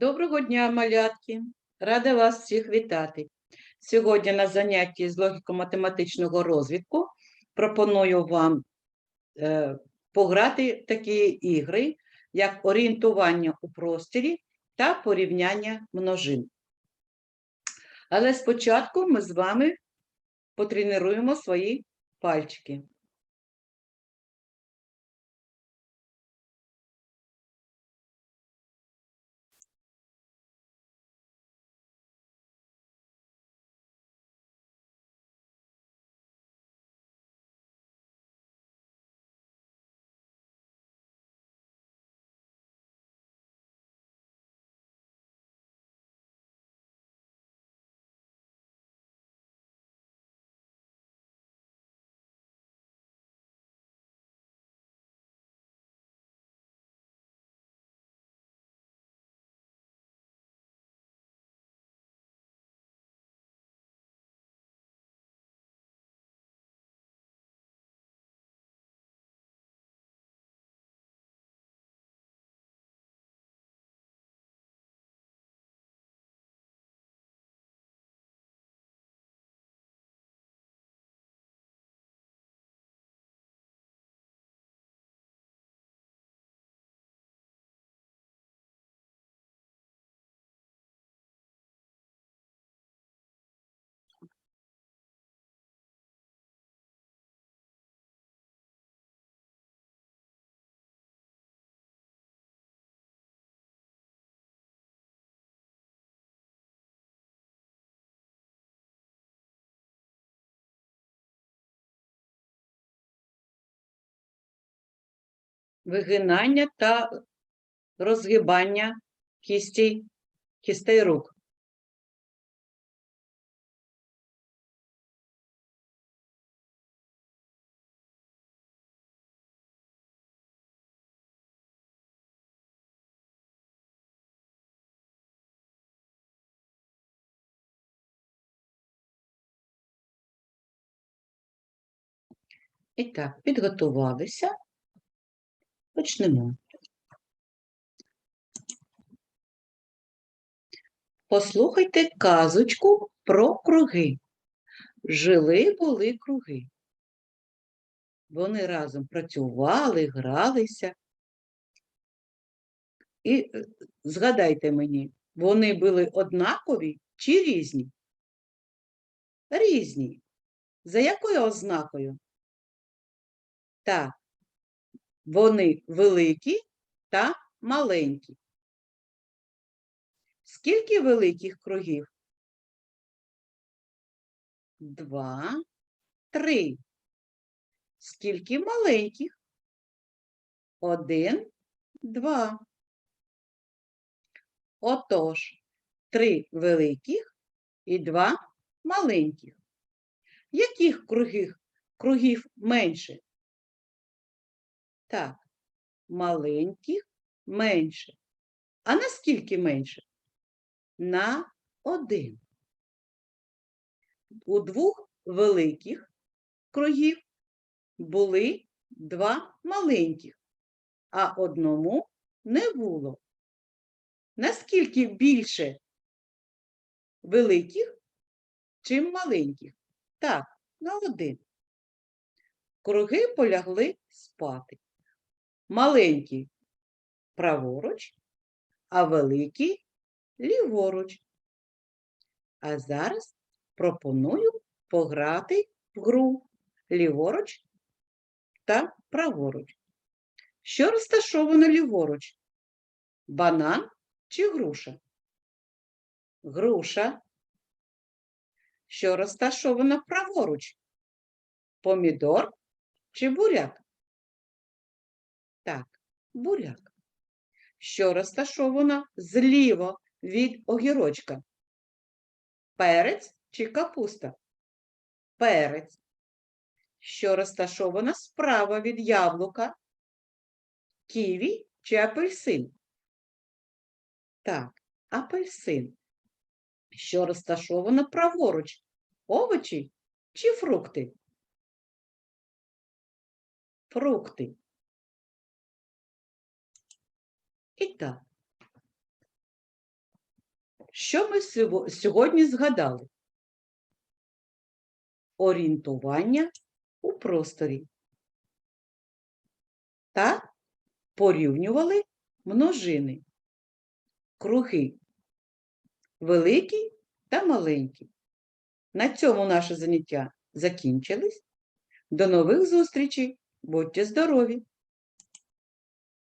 Доброго дня, малятки! Рада вас всіх вітати. Сьогодні на занятті з логіко-математичного розвитку пропоную вам е, пограти такі ігри, як орієнтування у просторі та порівняння множин. Але спочатку ми з вами потренуємо свої пальчики. Вигинання та розгибання кістей, кістей рук. І так, підготувалися. Почнемо. Послухайте казочку про круги. Жили були круги. Вони разом працювали, гралися. І е, згадайте мені, вони були однакові чи різні? Різні. За якою ознакою? Так, вони великі та маленькі. Скільки великих кругів? Два, три. Скільки маленьких? Один, два. Отож, три великих і два маленьких. Яких кругів, кругів менше? Так, маленьких менше. А наскільки менше? На один. У двох великих кругів були два маленьких, а одному не було. Наскільки більше великих, чим маленьких? Так, на один. Круги полягли спати маленький праворуч, а великий ліворуч. А зараз пропоную пограти в гру ліворуч та праворуч. Що розташовано ліворуч? Банан чи груша? Груша. Що розташовано праворуч? Помідор чи буряк? Так, буряк. Що розташовано зліво від огірочка? Перець чи капуста? Перець. Що розташовано справа від яблука? Ківі чи апельсин? Так, апельсин. Що розташовано праворуч? Овочі чи фрукти? Фрукти. І так, Що ми сьогодні згадали? Орієнтування у просторі. Та порівнювали множини. Круги. Великі та маленькі. На цьому наше заняття закінчились. До нових зустрічей. Будьте здорові!